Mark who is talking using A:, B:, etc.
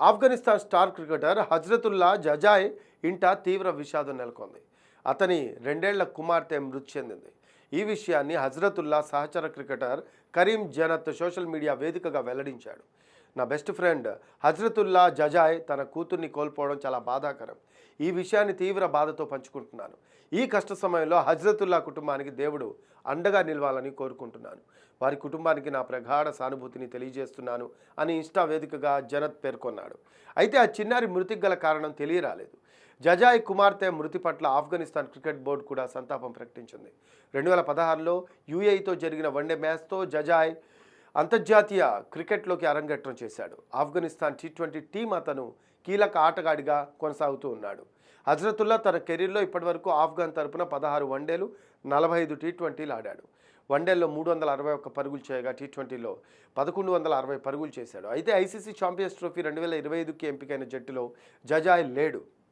A: Afghanistan star cricketer Hazratullah Zazai ఇంట తీవ్ర విషాదం నెలకొంది. అతని రెండేళ్ళ కుమార్తె మృతి చెందింది. ఈ విషయాన్ని హజ్రతుల్లా సహచర cricketer Karim Janat social media వేదికగా వెల్లడించాడు. నా బెస్ట్ ఫ్రెండ్ హజ్రతుల్లా జజాయ్ తన కూతుర్ని కోల్పోవడం చాలా బాధాకరం. ఈ విషయాన్ని తీవ్ర బాధతో పంచుకుంటున్నాను. ఈ కష్ట సమయంలో హజ్రతుల్లా కుటుంబానికి దేవుడు అండగా నిలవాలని కోరుకుంటున్నాను. వారి కుటుంబానికి నా ప్రగాఢ సానుభూతిని తెలియజేస్తున్నాను అని ఇన్స్టా వేదికగా జనత్ పేర్కొన్నాడు. అయితే ఆ చిన్నారి మృతికి గల కారణం తెలియరాలేదు. జజాయ్ కుమార్తె మృతి పట్ల ఆఫ్ఘనిస్తాన్ క్రికెట్ బోర్డు కూడా సంతాపం ప్రకటించింది. రెండు వేల పదహారులో యూఏఈతో జరిగిన వన్డే మ్యాచ్తో జజాయ్ అంతర్జాతీయ క్రికెట్లోకి అరంగేట్రం చేశాడు. ఆఫ్ఘనిస్తాన్ టీ ట్వంటీ టీం అతను కీలక ఆటగాడిగా కొనసాగుతూ ఉన్నాడు. హజరతుల్లా తన కెరీర్లో ఇప్పటివరకు ఆఫ్ఘన్ తరపున పదహారు వన్డేలు నలభై ఐదు టీ ట్వంటీలు ఆడాడు. వన్డేల్లో మూడు వందల అరవై ఒక్క పరుగులు చేయగా టీ ట్వంటీలో పదకొండు వందల అరవై పరుగులు చేశాడు. అయితే ఐసీసీ ఛాంపియన్స్ ట్రోఫీ రెండు వేల ఇరవై ఐదుకి ఎంపికైన జట్టులో జజాయ్ లేడు.